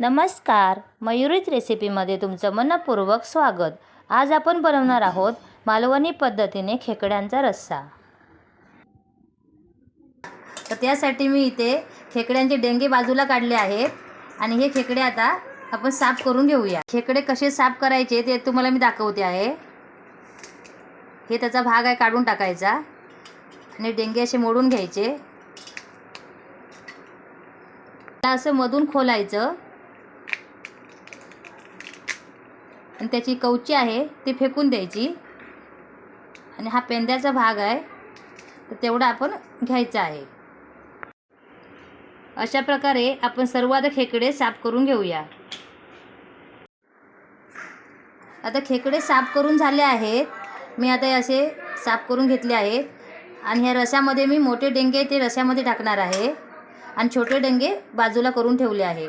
नमस्कार. मयुरीच रेसिपीमध्ये तुमचं मनपूर्वक स्वागत. आज आपण बनवणार आहोत मालवणी पद्धतीने खेकड्यांचा रस्सा. तर त्यासाठी मी इथे खेकड्यांचे डेंगे बाजूला काढले आहेत आणि हे खेकडे आता आपण साफ करून घेऊया. खेकडे कसे साफ करायचे ते तुम्हाला मी दाखवते आहे. हे त्याचा भाग आहे काढून टाकायचा आणि डेंगे असे मोडून घ्यायचे. असं मधून खोलायचं. आणि त्याची कवची आहे ती फेकून द्यायची. आणि हा पेंद्याचा भाग आहे तर तेवढा आपण घ्यायचा आहे. अशा प्रकारे आपण सर्वात खेकडे साफ करून घेऊया. आता खेकडे साफ करून झाले आहेत. मी आता असे साफ करून घेतले आहेत. आणि ह्या रशामध्ये मी मोठे डेंगे ते रशामध्ये टाकणार आहे. आणि छोटे डेंगे बाजूला करून ठेवले आहे.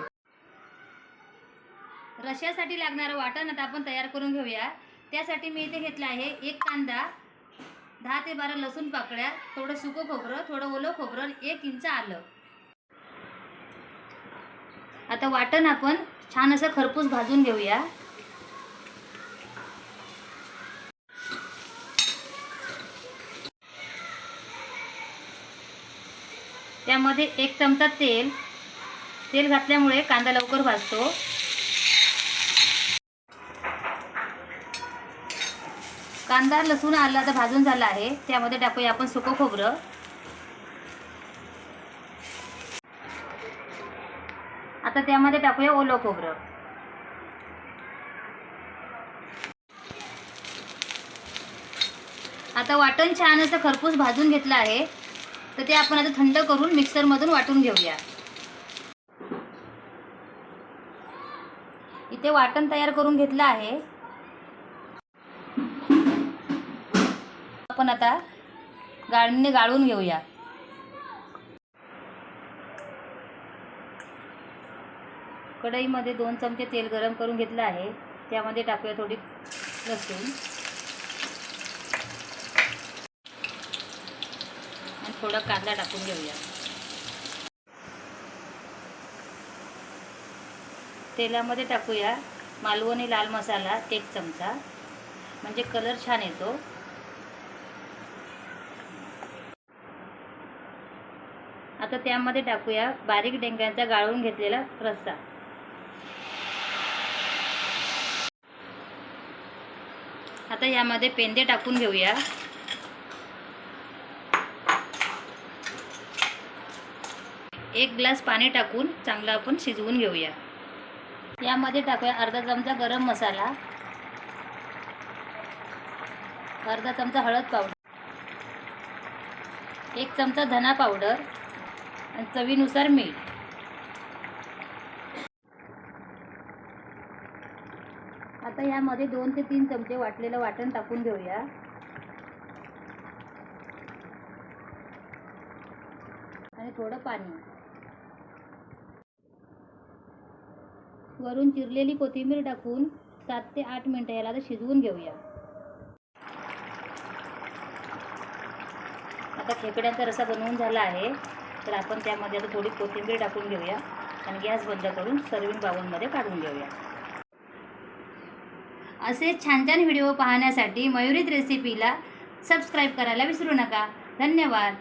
रश्यासाठी लागणारं वाटण आता आपण तयार करून घेऊया. त्यासाठी मी इथे घेतलं आहे एक कांदा दहा ते बारा लसूण पाकळ्या थोडं सुकं खोबरं थोडं ओलं खोबरं एक इंच आलं. आता वाटण आपण छान असं खरपूस भाजून घेऊया. त्यामध्ये एक चमचा तेल तेल घातल्यामुळे कांदा लवकर भाजतो. कांदा लसूण आला आता भाजून झाला आहे. त्यामध्ये टाकूया आपण सुकं खोबरं. आता त्यामध्ये टाकूया ओलं खोबरं. आता वाटण छान असं खरपूस भाजून घेतलं आहे. तर ते आपण आता थंड करून मिक्सरमधून वाटून घेऊया. इथे वाटण तयार करून घेतलं आहे. आपण आता गाळणीने गाळून घेऊया. कढईमध्ये दोन चमचे तेल गरम करून घेतलं आहे. त्यामध्ये टाकूया थोडी लसूण. आणि थोडा कांदा टाकून घेऊया. तेलामध्ये टाकूया मालवणी लाल मसाला एक चमचा. म्हणजे कलर छान येतो. आता त्यामध्ये टाकूया बारीक डेंग्यांचा गाळून घेतलेला रस्सा. आता यामध्ये पेंदे टाकून घेऊया. एक ग्लास पाणी टाकून चांगलं आपण शिजवून घेऊया. यामध्ये टाकूया अर्धा चमचा गरम मसाला. अर्धा चमचा हळद पावडर. एक चमचा धना पावडर. आणि चवीनुसार मीठ. आता यामध्ये दोन ते तीन चमचे वाटलेलं वाटण टाकून घेऊया. आणि थोडं पाणी. वरून चिरलेली कोथिंबीर टाकून सात ते आठ मिनटं याला आता शिजवून घेऊया. आता खेकड्यांचा रसा बनवून झाला आहे. तर आपण त्यामध्ये आता थोडी कोथिंबीर टाकून घेऊया आणि गॅस बंद करून सर्विंग बाउलमध्ये काढून घेऊया. असे छान छान व्हिडिओ पाहण्यासाठी मयुरीत रेसिपीला सबस्क्राईब करायला विसरू नका. धन्यवाद.